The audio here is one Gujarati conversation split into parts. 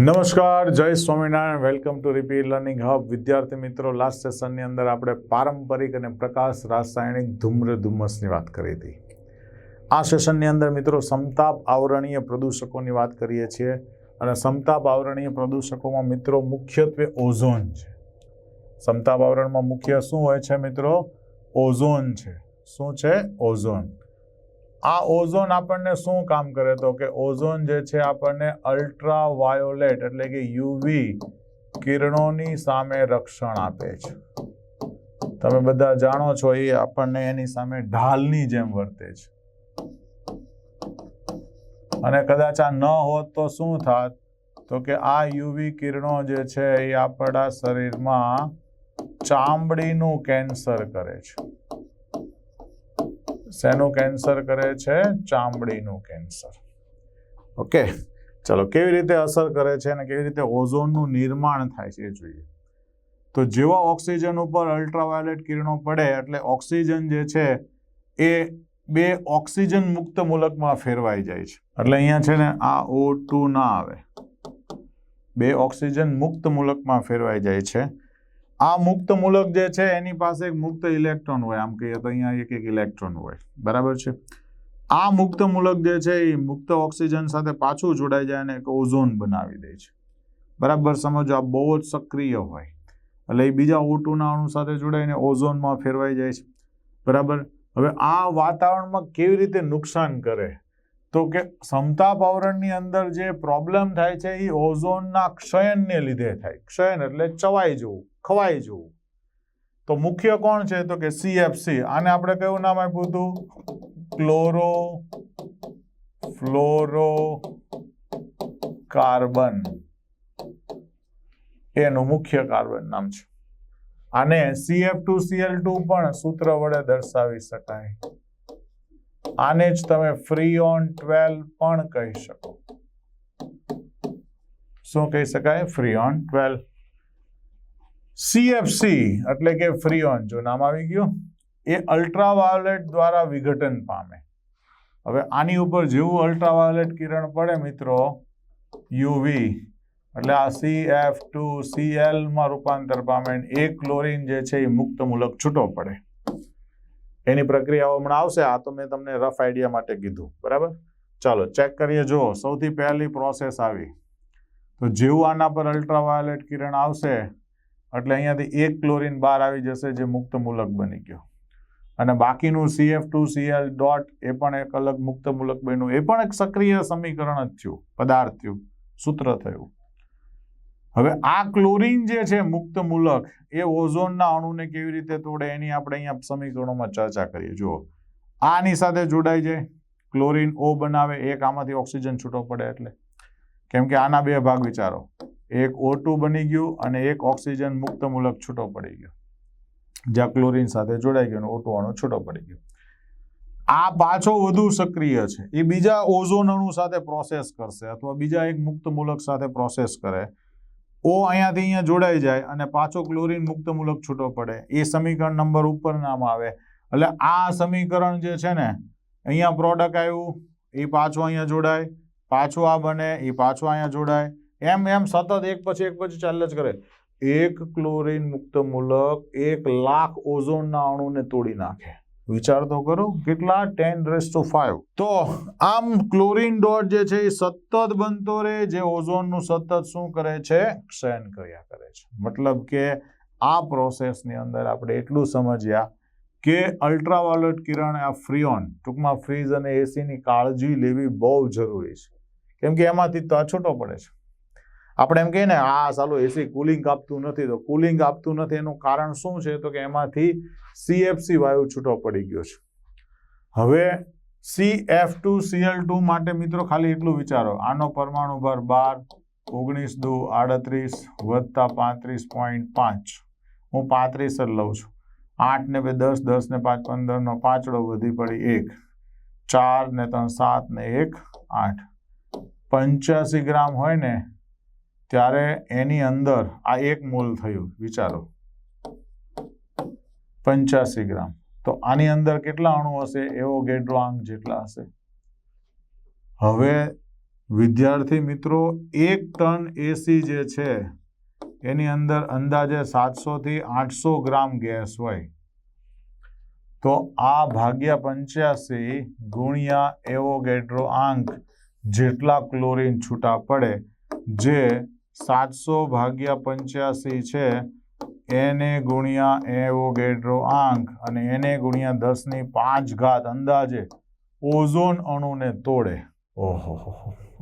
નમસ્કાર, Jai Swaminarayan. Welcome to repeat learning hub વિદ્યાર્થી મિત્રો લાસ્ટ સેશનની અંદર આપણે પારંપરિક અને પ્રકાશ રાસાયણિક ધૂમ્ર ધુમ્મસની વાત કરી હતી. આ સેશનની અંદર મિત્રો, સમતાપ આવરણીય પ્રદૂષકોની વાત કરીએ છીએ અને સમતાપ આવરણીય પ્રદૂષકોમાં મિત્રો, મુખ્યત્વે ઓઝોન છે. સમતાપ આવરણમાં મુખ્ય શું હોય છે મિત્રો? ઓઝોન છે. શું છે? ઓઝોન. આ ઓઝોન આપણને શું કામ કરે? તો કે ઓઝોન જે છે આપણને અલ્ટ્રા વાયોલેટ એટલે કે યુવી કિરણોની સામે રક્ષણ આપે છે. તમે બધા જાણો છો એ આપણને એની સામે ઢાલની જેમ વર્તે છે. અને કદાચ આ ન હોત તો શું થાત? તો કે આ યુવી કિરણો જે છે એ આપણા શરીરમાં ચામડીનું કેન્સર કરે છે. શેનું કેન્સર કરે છે? ચામડીનું કેન્સર. ઓકે ચલો, કેવી રીતે અસર કરે છે અને કેવી રીતે ઓઝોનનું નિર્માણ થાય છે એ જોઈએ. તો જેવા ઓક્સિજન ઉપર અલ્ટ્રાવાયોલેટ કિરણો પડે એટલે ઓક્સિજન જે છે એ બે ઓક્સિજન મુક્ત મૂલકમાં ફેરવાઈ જાય છે. એટલે અહીંયા છે ને આ ઓ ટુ ના આવે. બે ઓક્સિજન મુક્ત મૂલકમાં ફેરવાઈ જાય છે. આ મુક્ત મૂલક જે છે, એની પાસે એક મુક્ત ઇલેક્ટ્રોન હોય. આમ કહીએ તો અહીંયા એક એક ઇલેક્ટ્રોન હોય. બરાબર છે? આ મુક્ત મૂલક જે છે, એ મુક્ત ઓક્સિજન સાથે પાછું જોડાઈ જાય અને એક ઓઝોન બનાવી દે છે. બરાબર? સમજો, આ બહુ જ સક્રિય હોય. એટલે એ બીજા ઓટુના અણુ સાથે જોડાઈને ઓઝોનમાં ફેરવાઈ જાય છે. બરાબર? હવે આ વાતાવરણમાં કેવી રીતે નુકસાન કરે? તો કે સમતાપ આવરણની અંદર જે પ્રોબ્લેમ થાય છે, એ ઓઝોનના ક્ષયનને લીધે થાય. ક્ષયન એટલે ચવાઈ જવું. ખવાઈ જવું તો મુખ્ય કોણ છે? તો કે સીએફસી આને આપણે કયું નામ આપ્યું હતું? ક્લોરો ફ્લોરો કાર્બન એનું મુખ્ય કાર્બન નામ છે. આને સીએફ ટુ સીએલ ટુ પણ સૂત્ર વડે દર્શાવી શકાય. આને જ તમે ફ્રી ઓન ટ્વેલ્વ પણ કહી શકો. શું કહી શકાય? ફ્રી ઓન ટ્વેલ્વ સીએફસી એટલે કે ફ્રીઓન જો નામ આવી ગયું, એ અલ્ટ્રાવાયોલેટ દ્વારા વિઘટન પામે. હવે આની ઉપર જેવું અલ્ટ્રાવાયોલેટ કિરણ પડે મિત્રો યુવી એટલે આ સી એફ ટુ સી એલમાં રૂપાંતર પામે એ ક્લોરીન જે છે એ મુક્ત મૂલક છૂટો પડે. એની પ્રક્રિયાઓ હમણાં આવશે, આ તો મેં તમને રફ આઈડિયા માટે કીધું, બરાબર? ચાલો ચેક કરીએ જો સૌથી પહેલી પ્રોસેસ આવી. તો જેવું આના પર અલ્ટ્રાવાયોલેટ કિરણ આવશે એટલે અહીંયાથી એક ક્લોરીન બહાર આવી જશે જે મુક્ત મૂલક બની ગયો. અને બાકીનું સીએફ ટુ સીએલ ડોટ એ પણ એક અલગ મુક્ત મૂલક બન્યું. એ પણ એક સક્રિય સમીકરણ જ થયું, પદાર્થ થયું, સૂત્ર થયું. હવે આ ક્લોરીન જે છે મુક્ત મૂલક, એ ઓઝોનના અણુને કેવી રીતે તોડે એની આપણે અહીંયા સમીકરણોમાં ચર્ચા કરીએ. જુઓ, આની સાથે જોડાઈ જાય, ક્લોરીન ઓ બનાવે, એક આમાંથી ઓક્સિજન છૂટો પડે એટલે. કેમ કે આના બે ભાગ વિચારો. એક O2 બની ગયું અને એક ઓક્સિજન મુક્ત મૂલક છૂટો પડી ગયો. જ્યાં ક્લોરીન સાથે જોડાઈ ગયો O2 અણુ છૂટો પડી ગયો. આ પાછો વધુ સક્રિય છે. એ બીજા ઓઝોન અણુ સાથે પ્રોસેસ કરશે અથવા બીજા એક મુક્ત મૂલક સાથે પ્રોસેસ કરે. ઓ અહીંયાથી અહીંયા જોડાઈ જાય અને પાછો ક્લોરીન મુક્ત મૂલક છૂટો પડે. એ સમીકરણ નંબર ઉપર નામ આવે. એટલે આ સમીકરણ જે છે ને, અહીંયા પ્રોડક્ટ આવ્યું, એ પાછું અહીંયા જોડાય, પાછું આ બને, એ પાછું અહીંયા જોડાય. એમ એમ, સતત એક પછી એક પછી ચાલ્યા જ કરે. એક ક્લોરીન મુક્ત મૂલક એક લાખ ઓઝોનના અણુને તોડી નાખે. વિચાર તો કરો, કેટલા ટેન રેસ ટુ ફાઈવ તો આમ ક્લોરીન ડોટ જે છે એ સતત બનતો રહે, જે ઓઝોનનું સતત શું કરે છે? ક્ષયન કર્યા કરે છે. મતલબ કે આ પ્રોસેસની અંદર આપણે એટલું સમજ્યા કે અલ્ટ્રાવાયોલેટ કિરણ આ ફ્રીઓન ટૂંકમાં ફ્રીઝ અને એસીની કાળજી લેવી બહુ જરૂરી છે. કેમ કે એમાંથી તો છૂટો પડે છે. આપણે એમ કહીએ ને, આ સાલું એસી કુલિંગ આપતું નથી. તો કુલિંગ આપતું નથી, એનું કારણ શું છે? તો કે એમાંથી સીએફસી વાયુ છૂટો પડી ગયો છે. હવે C F two CL two માટે મિત્રો ખાલી એટલું વિચારો. આનો પરમાણુ ભાર બાર, ઓગણીસ દુ, આડત્રીસ, વત્તા પાંત્રીસ પોઈન્ટ પાંચ. હું પાંત્રીસ જ લઉં છું. આઠ ને બે દસ દસ ને પાંચ પંદરનો પાંચડો વધી પડી એક. ચાર ને ત્રણ, સાત ને એક, આઠ. પંચ્યાસી ગ્રામ હોય ને ત્યારે એની અંદર આ એક મોલ થયું, વિચારો. પંચ્યાસી ગ્રામ. તો આની અંદર કેટલા અણુ હશે? એવો ગેડ્રોઆંક જેટલા હશે. હવે વિદ્યાર્થી મિત્રો, એક ટન એસી જે છે, એની અંદર અંદાજે સાતસોથી આઠસો ગ્રામ ગેસ હોય. તો આ ભાગ્યા પંચ્યાસી ગુણ્યા એવોગેડ્રો આંક જેટલા ક્લોરીન છૂટા પડે, જે સાતસો ભાગ્યા પંચ્યાસી છે. એને ગુણ્યા એવોગેડ્રો આંક અને એને ગુણ્યા દસની પાંચ ઘાત અંદાજે ઓઝોન અણુને તોડે. ઓહો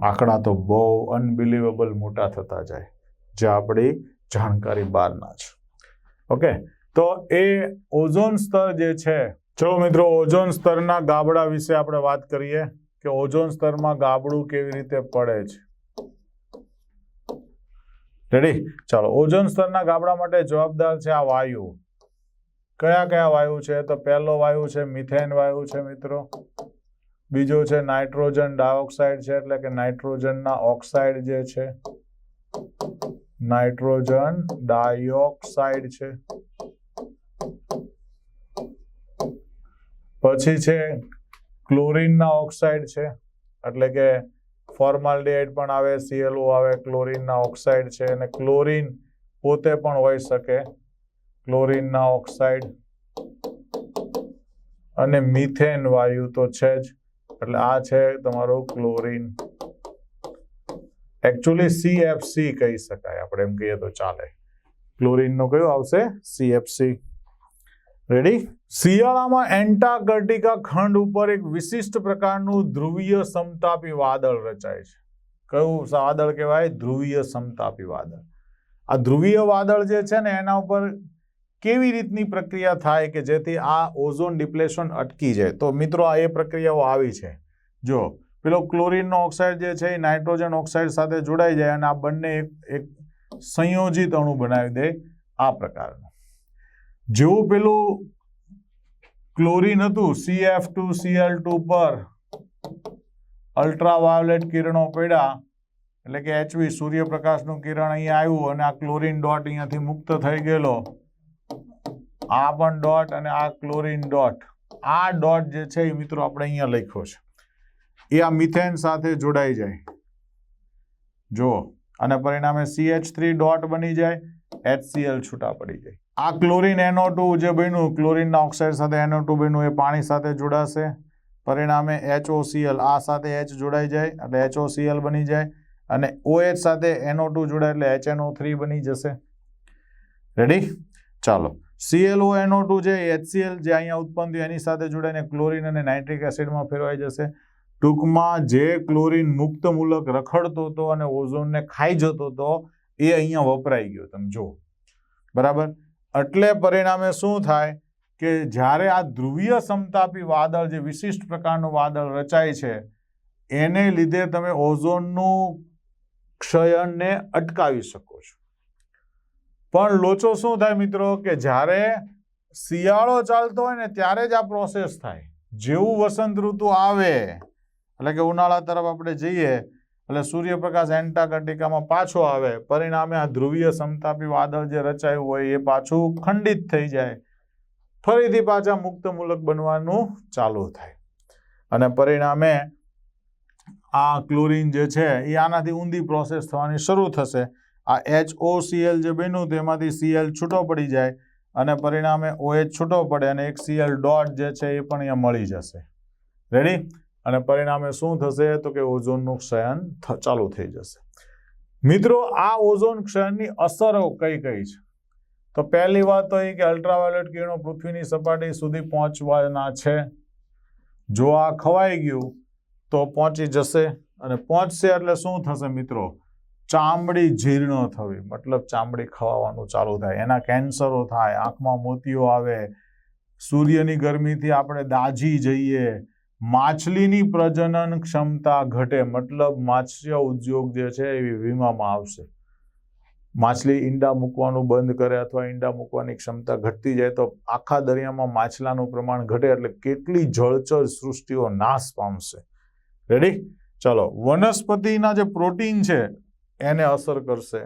આંકડા તો બહુ અનબિલીવેબલ મોટા થતા જાય, જે આપણી જાણકારી બહારના છે. ઓકે તો એ ઓઝોન સ્તર જે છે, ચલો મિત્રો, ઓઝોન સ્તરના ગાબડા વિશે આપણે વાત કરીએ કે ઓઝોન સ્તરમાં ગાબડું કેવી રીતે પડે છે? રેડી ચાલો, ઓઝોન સ્તરના ગાબડા માટે જવાબદાર છે આ વાયુ. કયા કયા વાયુ છે? તો પહેલો વાયુ છે મિથેન વાયુ છે મિત્રો. બીજો છે નાઇટ્રોજન ડાયોક્સાઇડ છે, એટલે કે નાઇટ્રોજનના ઓક્સાઇડ જે છે. નાઇટ્રોજન ડાયોક્સાઇડ છે. પછી છે ક્લોરિનના ઓક્સાઇડ છે, એટલે કે ફોર્માલ્ડિહાઇડ પણ આવે સીએલઓ આવે, ક્લોરીનના ઓક્સાઇડ છે અને ક્લોરીન પોતે પણ હોઈ શકે. ક્લોરીનના ઓક્સાઇડ અને મિથેન વાયુ તો છે જ, એટલે આ છે તમારું ક્લોરીન. એકચ્યુઅલી સીએફસી કહી શકાય, આપણે એમ કહીએ તો ચાલે. ક્લોરીનનો કયો આવશે? સીએફસી રેડી શિયાળામાં એન્ટાર્કટિકા ખંડ ઉપર એક વિશિષ્ટ પ્રકારનું ધ્રુવીય સમતાપી વાદળ રચાય છે. કયું વાદળ કહેવાય? ધ્રુવીય સમતાપી વાદળ. આ ધ્રુવીય વાદળ જે છે ને, એના ઉપર કેવી રીતની પ્રક્રિયા થાય કે જેથી આ ઓઝોન ડિપ્લેશન અટકી જાય? તો મિત્રો, આ એ પ્રક્રિયાઓ આવી છે. જો પેલો ક્લોરિનનો ઓક્સાઇડ જે છે એ નાઇટ્રોજન ઓક્સાઇડ સાથે જોડાઈ જાય અને આ બંને એક સંયોજિત અણુ બનાવી દે આ પ્રકારનું. જેવું પેલું ક્લોરીન હતું સીએફ ટુ સીએલ ટુ પર અલ્ટ્રાવાયોલેટ કિરણો પડ્યા. એટલે કે એચવી સૂર્યપ્રકાશનું કિરણ અહીંયા આવ્યું અને આ ક્લોરીન ડોટ અહીંયાથી મુક્ત થઈ ગયેલો. આ પણ ડોટ અને આ ક્લોરીન ડોટ આ ડોટ જે છે એ મિત્રો આપણે અહીંયા લખ્યો છે. એ આ મિથેન સાથે જોડાઈ જાય. જુઓ, અને પરિણામે સીએચ થ્રી ડોટ બની જાય HCl છૂટા પડી જાય. આ ક્લોરિન એનો ટુ જે બન્યું, ક્લોરિનના ઓક્સાઇડ સાથે એનો ટુ બન્યું, એ પાણી સાથે જોડાશે. પરિણામે એચઓસીએલ, આ સાથે એચ જોડાઈ જાય, એટલે એચઓસીએલ બની જાય, અને ઓએચ સાથે એનો ટુ જોડાય એટલે એચએનઓ થ્રી બની જશે. રેડી ચાલો. સીએલઓ એનો ટુ જે, એચસીએલ જે અહીંયા ઉત્પન્ન થયું, એની સાથે જોડાઈને ક્લોરીન અને નાઇટ્રિક એસિડમાં ફેરવાઈ જશે. ટૂંકમાં જે ક્લોરીન મુક્ત મૂલક રખડતો હતો અને ઓઝોનને ખાઈ જતો હતો, એ અહીંયા વપરાઈ ગયો. તમે જુઓ. બરાબર? એટલે પરિણામે શું થાય કે જ્યારે આ ધ્રુવીય સમતાપી વાદળ જે વિશિષ્ટ પ્રકારનું વાદળ રચાય છે, એને લીધે તમે ઓઝોનનું ક્ષયણને અટકાવી શકો છો. પણ લોચો શું થાય મિત્રો? કે જ્યારે શિયાળો ચાલતો હોય ને, ત્યારે જ આ પ્રોસેસ થાય. જેવું વસંત ઋતુ આવે, એટલે કે ઉનાળા તરફ આપણે જઈએ એટલે સૂર્યપ્રકાશ એન્ટાર્કટિકામાં પાછો આવે, પરિણામે આ ધ્રુવીય સમતાપી વાદળ જે રચાયું હોય એ પાછું ખંડિત થઈ જાય. ફરીથી પાછા મુક્ત મૂલક બનવાનું ચાલુ થાય. અને પરિણામે આ ક્લોરીન જે છે એ આનાથી ઊંધી પ્રોસેસ થવાની શરૂ થશે. આ એચ સીએલ જે બન્યું તેમાંથી સીએલ છૂટો પડી જાય અને પરિણામે ઓએચ છૂટો પડે અને એક સીએલ ડોટ જે છે એ પણ અહીંયા મળી જશે. રેડી અને પરિણામે શું થશે તો કે ઓઝોનનું ક્ષયન ચાલુ થઈ જશે. મિત્રો, આ ઓઝોન ક્ષયનની અસરો કઈ કઈ છે? તો પહેલી વાત તો એ કે અલ્ટ્રાવાયોલેટ કિરણો પૃથ્વીની સપાટી સુધી પહોંચવાના છે. જો આ ખવાઈ ગયું તો પહોંચી જશે અને પહોંચશે એટલે શું થશે મિત્રો? ચામડી જીર્ણ થવી. મતલબ ચામડી ખવાવાનું ચાલુ થાય. એના કેન્સરો થાય, આંખમાં મોતીઓ આવે, સૂર્યની ગરમીથી આપણે દાઝી જઈએ માછલીની પ્રજનન ક્ષમતા ઘટે, મતલબ માત્સ્ય ઉદ્યોગ જે છે એ વીમામાં આવશે. માછલી ઈંડા મૂકવાનું બંધ કરે અથવા ઈંડા મૂકવાની ક્ષમતા ઘટતી જાય તો આખા દરિયામાં માછલાનું પ્રમાણ ઘટે એટલે કેટલી જળચર સૃષ્ટિઓ નાશ પામશે. રેડી ચલો, વનસ્પતિના જે પ્રોટીન છે એને અસર કરશે.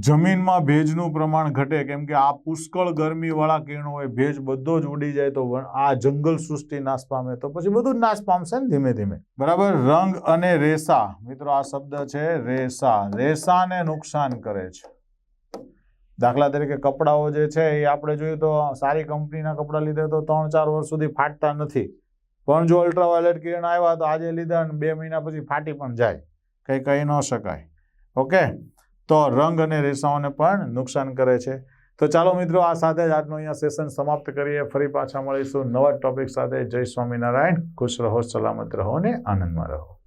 જમીનમાં ભેજનું પ્રમાણ ઘટે, કેમ કે આ પુષ્કળ ગરમીવાળા કિરણો હોય ભેજ બધો જ ઉડી જાય તો આ જંગલ સૃષ્ટિ નાશ પામે તો પછી બધું જ નાશ પામશે ને ધીમે ધીમે. બરાબર? રંગ અને રેસા. મિત્રો, આ શબ્દ છે રેસા. રેસાને નુકસાન કરે છે. દાખલા તરીકે કપડાઓ જે છે એ આપણે જોઈએ તો સારી કંપનીના કપડાં લીધે તો ત્રણ ચાર વર્ષ સુધી ફાટતા નથી. પણ જો અલ્ટ્રાવાયોલેટ કિરણ આવ્યા તો આજે લીધા અને બે મહિના પછી ફાટી પણ જાય. કંઈ કહી ન શકાય. ઓકે? તો રંગ અને રેસાઓને પણ નુકસાન કરે છે. તો ચાલો મિત્રો, આ સાથે જ આજનું અહીંયા સેશન સમાપ્ત કરીએ. ફરી પાછા મળીશું નવા ટોપિક સાથે. જય સ્વામિનારાયણ. ખુશ રહો, સલામત રહો ને આનંદમાં રહો.